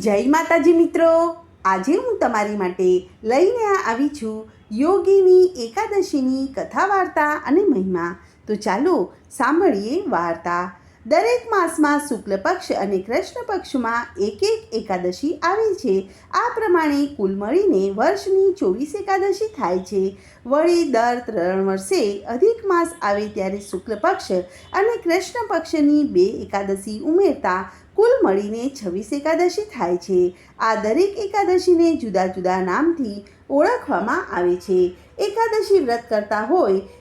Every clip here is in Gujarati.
જય માતાજી મિત્રો. આજે હું તમારી માટે લઈને આવી છું યોગીની એકાદશીની કથા વાર્તા અને મહિમા. તો ચાલો સાંભળીએ વાર્તા. દરેક માસમાં શુક્લ પક્ષ અને કૃષ્ણ પક્ષમાં એક એક એકાદશી આવે છે. આ પ્રમાણે કુલ મળીને વર્ષની ચોવીસ એકાદશી થાય છે. વળી દર ત્રણ વર્ષે અધિક માસ આવે ત્યારે શુક્લ પક્ષ અને કૃષ્ણ પક્ષની બે એકાદશી ઉમેરતા કુલ મળીને છવ્વીસ એકાદશી થાય છે. આ દરેક એકાદશીને જુદા જુદા નામથી ઓળખવામાં આવે છે. એકાદશી વ્રત કરતા હોય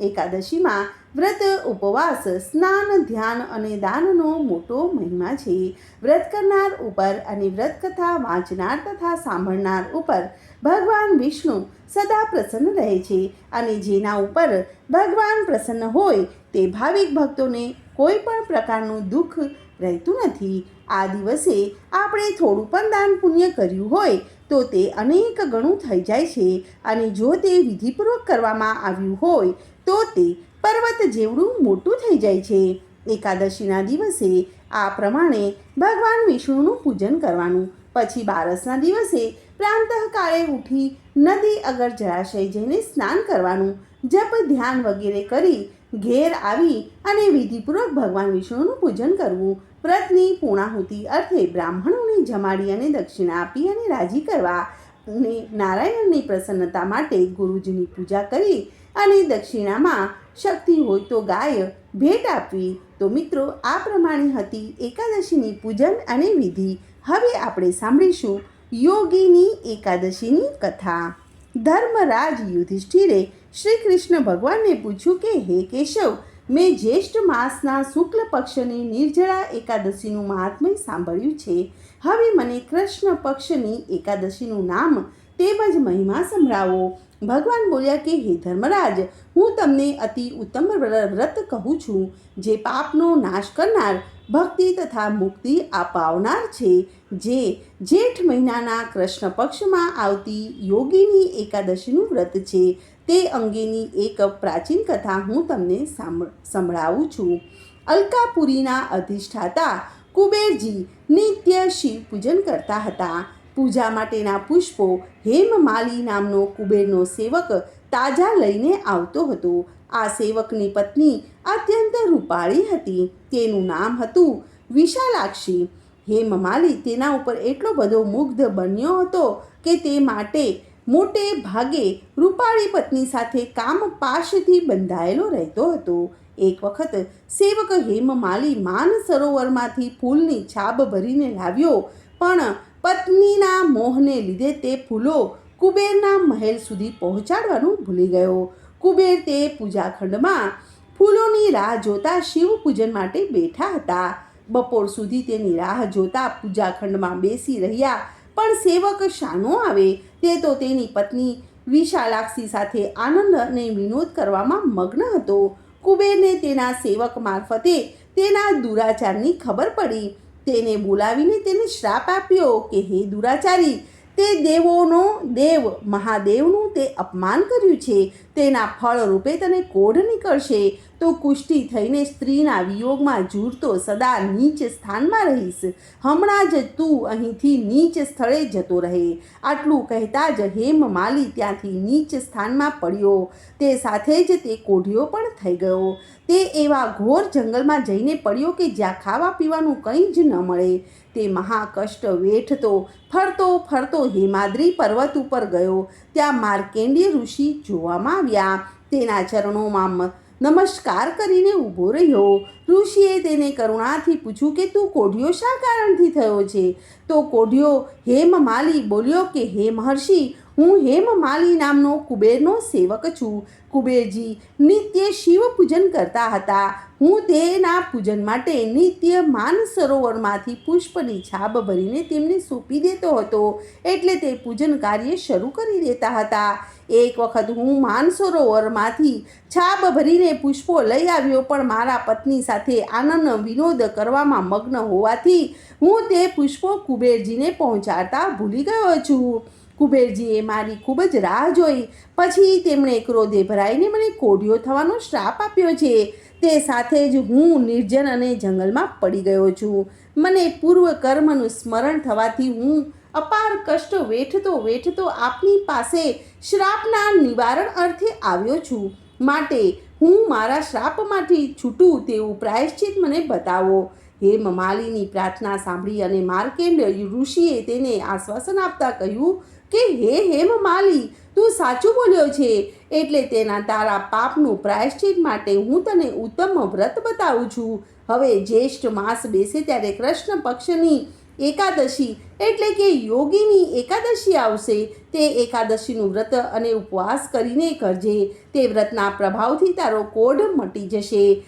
એકાદશીમાં વ્રત, ઉપવાસ, સ્નાન, ધ્યાન અને દાનનો મોટો મહિમા છે. વ્રત કરનાર ઉપર અને વ્રત કથા વાંચનાર તથા સાંભળનાર ઉપર ભગવાન વિષ્ણુ સદા પ્રસન્ન રહે છે અને જેના ઉપર ભગવાન પ્રસન્ન હોય તે ભાવિક ભક્તોને કોઈ પણ પ્રકારનું દુઃખ રહેતું નથી. આ દિવસે આપણે થોડું પણ દાન પુણ્ય કર્યું હોય તો તે અનેક ગણું થઈ જાય છે અને જો તે વિધિપૂર્વક કરવામાં આવ્યું હોય, તો તે પર્વત જેવડું મોટું થઈ જાય છે. એકાદશીના દિવસે આ પ્રમાણે ભગવાન વિષ્ણુનું પૂજન કરવાનું. પછી બારસના દિવસે પ્રાંતઃકાળે ઉઠી નદી અગર જળાશય જઈને સ્નાન કરવાનું, જપ, ધ્યાન વગેરે કરી ઘેર આવી અને વિધિપૂર્વક ભગવાન વિષ્ણુનું પૂજન કરવું. વ્રતની પૂર્ણાહુતિ અર્થે બ્રાહ્મણોને જમાડી અને દક્ષિણા આપી અને રાજી કરવા અને નારાયણની પ્રસન્નતા માટે ગુરુજીની પૂજા કરી અને દક્ષિણામાં શક્તિ હોય તો ગાય ભેટ આપવી. તો મિત્રો, આ પ્રમાણે હતી એકાદશીની પૂજન અને વિધિ. હવે આપણે સાંભળીશું યોગીની એકાદશીની કથા. ધર્મરાજ યુધિષ્ઠિરે શ્રી કૃષ્ણ ભગવાનને પૂછ્યું કે, હે કેશવ, મેં જ્યેષ્ઠ માસના શુક્લ પક્ષની નિર્જળા એકાદશીનું મહાત્મય સાંભળ્યું છે. હવે મને કૃષ્ણ પક્ષની એકાદશીનું નામ તેમજ મહિમા સંભળાવો. ભગવાન બોલ્યા કે, હે ધર્મરાજ, હું તમને અતિ ઉત્તમ વ્રત કહું છું, જે પાપનો નાશ કરનાર, ભક્તિ તથા મુક્તિ અપાવનાર છે, જે જેઠ મહિનાના કૃષ્ણ પક્ષમાં આવતી યોગીની એકાદશીનું વ્રત છે. તે અંગેની એક પ્રાચીન કથા હું તમને સાંભ, સંભળાવું છું. અલકાપુરીના અધિષ્ઠાતા કુબેરજી નિત્ય શિવ પૂજન કરતા હતા. પૂજા માટેના પુષ્પો હેમમાલી નામનો કુબેરનો સેવક તાજા લઈને આવતો હતો. આ સેવકની પત્ની અત્યંત રૂપાળી હતી. તેનું નામ હતું વિશાલાક્ષી. હેમમાલી તેના ઉપર એટલો બધો મુગ્ધ બન્યો હતો કે તે માટે મોટે ભાગે રૂપાળી પત્ની સાથે કામ પાશથી બંધાયેલો રહેતો હતો. એક વખત સેવક હેમમાલી માન સરોવરમાંથી ફૂલની છાબ ભરીને લાવ્યો, પણ પત્નીના મોહને લીધે તે ફૂલો કુબેરના મહેલ સુધી પહોંચાડવાનું ભૂલી ગયો. કુબેર તે પૂજાખંડમાં ફૂલોની રાહ જોતા શિવ પૂજન માટે બેઠા હતા. બપોર સુધી તેની રાહ જોતા પૂજાખંડમાં બેસી રહ્યા, પણ સેવક શાનો આવે તે તો તેની પત્ની વિશાલાક્ષી સાથે આનંદ અને વિનોદ કરવામાં મગ્ન હતો. કુબેરને તેના સેવક મારફતે તેના દુરાચારની ખબર પડી. તેને બોલાવીને તેને શ્રાપ આપ્યો કે, હે દુરાચારી, તે દેવોનો દેવ, મહાદેવનું તે અપમાન કર્યું છે. તેના ફળ રૂપે તને કોઢ નીકળશે. તો કુષ્ટી થઈને સ્ત્રીના વિયોગમાં ઝૂરતો સદા નીચ સ્થાનમાં રહીશ. હમણાં જ તું અહીંથી નીચ સ્થળે જતો રહે. આટલું કહેતા જ હેમ માલી ત્યાંથી નીચ સ્થાનમાં પડ્યો. તે સાથે જ તે કોઢિયો પણ થઈ ગયો. તે એવા ઘોર જંગલમાં જઈને પડ્યો કે જ્યાં ખાવા પીવાનું કંઈ જ ન મળે. તે મહાકષ્ટ વેઠતો, ફરતો ફરતો હેમાદ્રી પર્વત ઉપર ગયો. ત્યાં માર્કેન્ડ્ય ઋષિ જોવામાં આવ્યા. તેના ચરણોમાં નમસ્કાર કરીને ઊભો રહ્યો. ઋષિએ તેને કરુણાથી પૂછ્યું કે, તું કોઢિયો શા કારણથી થયો છે? તો કોઢિયો હેમ માલી બોલ્યો કે, હે મહર્ષિ હું હેમમાલી નામનો કુબેરનો સેવક છું. કુબેરજી નિત્ય શિવ પૂજન કરતા હતા. હું તેના પૂજન માટે નિત્ય માન સરોવરમાંથી પુષ્પની છાબ ભરીને તેમને સોંપી દેતો હતો. એટલે તે પૂજન કાર્ય શરૂ કરી દેતા હતા. એક વખત હું માન સરોવરમાંથી છાબ ભરીને પુષ્પો લઈ આવ્યો, પણ મારા પત્ની સાથે આનંદ વિનોદ કરવામાં મગ્ન હોવાથી હું તે પુષ્પો કુબેરજીને પહોંચાડતા ભૂલી ગયો છું. કુબેરજીએ મારી ખૂબ જ રાહ જોઈ. પછી તેમણે ક્રોધે ભરાઈને મને કોડિયો થવાનો શ્રાપ આપ્યો છે. તે સાથે જ હું નિર્જન અને જંગલમાં પડી ગયો છું. મને પૂર્વ કર્મનું સ્મરણ થવાથી હું અપાર કષ્ટ વેઠતો વેઠતો આપની પાસે શ્રાપના નિવારણ અર્થે આવ્યો છું. માટે હું મારા શ્રાપમાંથી છૂટું તેવું પ્રાયશ્ચિત મને બતાવો. હે માલીની પ્રાર્થના સાંભળી અને માર્કેન્ડ ઋષિએ તેને આશ્વાસન આપતા કહ્યું કે, હે હે માલી, તું સાચું બોલ્યો છે. એટલે તેના તારા પાપનું પ્રાયશ્ચિત માટે હું તને ઉત્તમ વ્રત બતાવું છું. હવે જ્યેષ્ઠ માસ બેસે ત્યારે કૃષ્ણ પક્ષની એકાદશી એટલે કે યોગીની એકાદશી આવશે. તે એકાદશીનું વ્રત અને ઉપવાસ કરીને કરજે. તે વ્રતના પ્રભાવથી તારો કોઢ મટી જશે.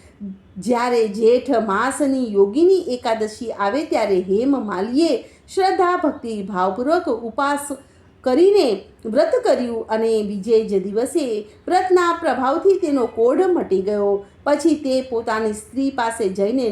જ્યારે જેઠ માસની યોગીની એકાદશી આવે ત્યારે હેમ માલીએ શ્રદ્ધા ભક્તિ ભાવપૂર્વક ઉપાસ કરીને વ્રત કર્યું અને બીજે જ દિવસે વ્રતના પ્રભાવથી તેનો કોઢ મટી ગયો. પછી તે પોતાની સ્ત્રી પાસે જઈને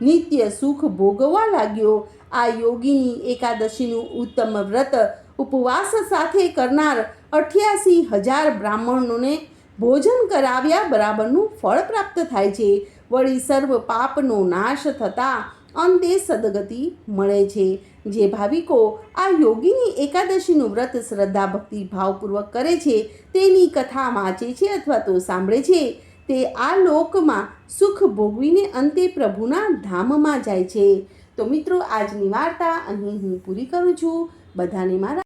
નિત્ય સુખ ભોગવવા લાગ્યો. આ યોગીની એકાદશીનું ઉત્તમ વ્રત ઉપવાસ સાથે કરનાર અઠ્યાસી હજાર બ્રાહ્મણોને ભોજન કરાવ્યા બરાબરનું ફળ પ્રાપ્ત થાય છે. વળી સર્વ પાપનો નાશ થતાં અંતે સદગતિ મળે છે. જે ભાવિકો આ યોગીની એકાદશીનું વ્રત શ્રદ્ધા ભક્તિ ભાવપૂર્વક કરે છે, તેની કથા વાંચે છે અથવા તો સાંભળે છે, તે આ લોકમાં સુખ ભોગવીને અંતે પ્રભુના ધામમાં જાય છે. તો મિત્રો, આજની વાર્તા અહીં હું પૂરી કરું છું. બધાને મારા